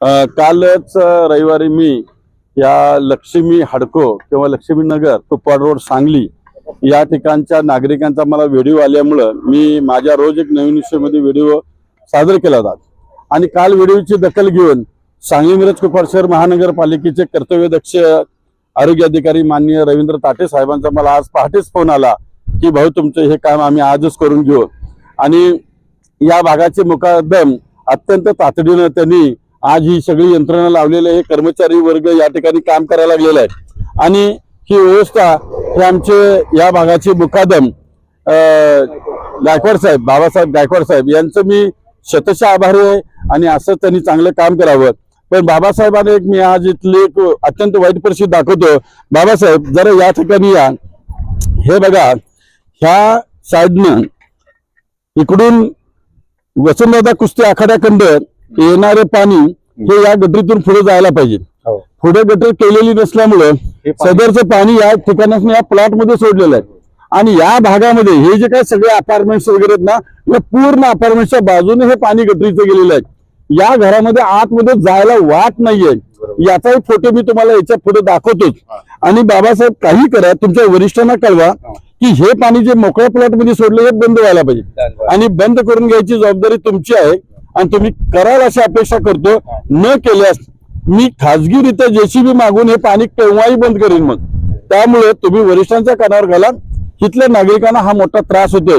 कालच रविवारी मी या लक्ष्मी हडको किंवा लक्ष्मी नगर कुपवाड रोड सांगली या ठिकाणच्या नागरिकांचा मला व्हिडिओ आल्यामुळं मी माझ्या रोज एक नवीन विषयामध्ये व्हिडिओ सादर केला होता. आणि काल व्हिडिओची दखल घेऊन सांगली मिरज कुपवाड शहर महानगरपालिकेचे कर्तव्यदक्ष आरोग्य अधिकारी माननीय रवींद्र ताटे साहेबांचा मला आज पहाटेच फोन आला की भाऊ तुमचं हे काम आम्ही आजच करून घेऊ. आणि या भागाचे मुकादम अत्यंत तातडीनं त्यांनी आज ही सगळी यंत्रणा लावलेले हे कर्मचारी वर्ग या ठिकाणी काम करायला लागलेला आहे आणि ही व्यवस्था हे आमचे या भागाचे मुकादम गायकवाड साहेब बाबासाहेब गायकवाड साहेब यांचं मी शतशः आभारी आहे आणि असं त्यांनी चांगलं काम करावं. पण बाबासाहेबांना एक मी आज इथली एक अत्यंत वाईट परिस्थिती दाखवतो. बाबासाहेब जरा या ठिकाणी या. हे बघा ह्या साईडनं इकडून वसंतदादा कुस्ती आखाड्याखंड येणारे पाणी हे या गटरीतून पुढे जायला पाहिजे. हो. पुढे गटर केलेली नसल्यामुळं सदरचं पाणी या ठिकाणात या प्लॉटमध्ये सोडलेलं आहे. आणि या भागामध्ये हे जे काही सगळे अपार्टमेंट्स वगैरे आहेत ना या पूर्ण अपार्टमेंटच्या बाजूने हे पाणी गटरीचं गेलेलं आहे. या घरामध्ये आतमध्ये जायला वाट नाहीये. याचाही फोटो मी तुम्हाला याच्यापुढे दाखवतोच. आणि बाबासाहेब काही करा तुमच्या वरिष्ठांना कळवा की हे पाणी जे मोकळ्या प्लॉटमध्ये सोडलं हे बंद व्हायला पाहिजे. आणि बंद करून घ्यायची जबाबदारी तुमची आहे. आणि तुम्ही कराल अशी अपेक्षा करतो न केल्यास मी खाजगीरित्या जेसीबी मागून हे पाणी केव्हाही बंद करेन मग. त्यामुळे तुम्ही वरिष्ठांच्या कानावर घाला तिथल्या नागरिकांना हा मोठा त्रास होतोय.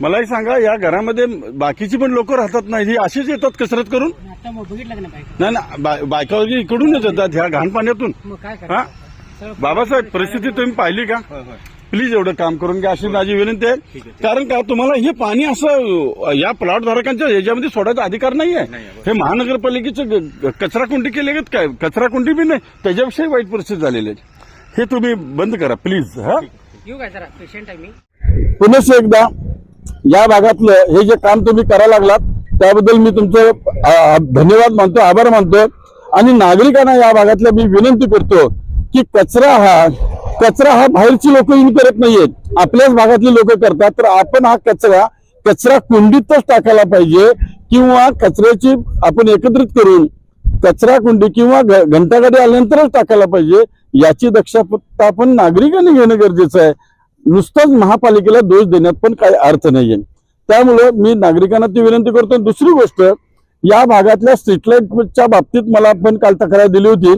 मलाही सांगा या घरामध्ये बाकीची पण लोक राहतात नाही ही अशीच येतात कसरत करून? बघितलं का नाही नाही ना बा- बायका वगैरे इकडूनच येतात ह्या घाण पाण्यातून मग काय हा? करायचं बाबासाहेब परिस्थिती तुम्ही पाहिली का? होय होय. प्लीज एवढं काम करून घ्या अशी माझी विनंती आहे. कारण का तुम्हाला हे पाणी असं अ, या प्लॉट धारकांच्या याच्यामध्ये सोडायचा अधिकार नाही आहे नाही आहे, हे महानगरपालिकेचं ग- ग- कचरा कुंडी केले आहेत काय? कचरा कुंडी बी नाही. त्याच्याविषयी वाईट परिस्थिती झालेली आहे. हे तुम्ही बंद करा प्लीज हा? येऊ काय जरा? पेशंट आहे मी. पुनश्च एकदा या भागातलं हे जे काम तुम्ही करायला लागलात त्याबद्दल मी तुमचं धन्यवाद मानतो आभार मानतो. आणि नागरिकांना या भागातल्या मी विनंती करतो की कचरा हा कचरा हा बाहेरची लोक येऊन करत नाहीयेत. आपल्याच भागातली लोक करतात. तर आपण हा कचरा कचरा कुंडीतच टाकायला पाहिजे किंवा कचऱ्याची आपण एकत्रित करून कचरा कुंडी किंवा घ- घंटागाडी आल्यानंतरच टाकायला पाहिजे. याची दक्षता पण नागरिकांनी घेणं गरजेचं आहे. नुसतंच महापालिकेला दोष देण्यात पण काही अर्थ नाहीये. त्यामुळं मी नागरिकांना ती विनंती करतो. दुसरी गोष्ट या भागातल्या स्ट्रीट लाईटच्या बाबतीत मला पण काल तक्रार दिली होती.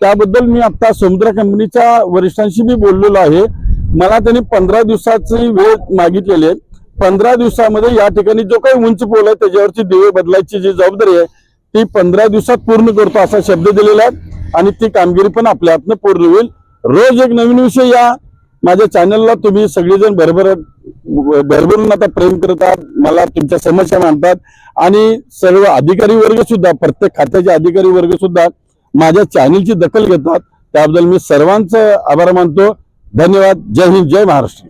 त्याबद्दल मी आता समुद्र कंपनीच्या वरिष्ठांशी मी बोललेलो आहे. मला त्यांनी पंधरा दिवसाची वेळ मागितलेली आहे. पंधरा दिवसामध्ये या ठिकाणी जो काही उंच पोल आहे त्याच्यावरची दिवे बदलायची जी जबाबदारी आहे ती पंधरा दिवसात पूर्ण करतो असा शब्द दिलेला आहे. आणि ती कामगिरी पण आपल्या हातनं पूर्ण होईल. रोज एक नवीन विषय या माझ्या चॅनलला तुम्ही सगळेजण भरभर भरभरून आता प्रेम करतात मला तुमच्या समस्या मांडतात आणि सर्व अधिकारी वर्ग सुद्धा प्रत्येक खात्याचे अधिकारी वर्ग सुद्धा माझ्या चॅनलची दखल घेतात. त्याबद्दल मी सर्वांचं आभार मानतो. धन्यवाद. जय हिंद. जय महाराष्ट्र.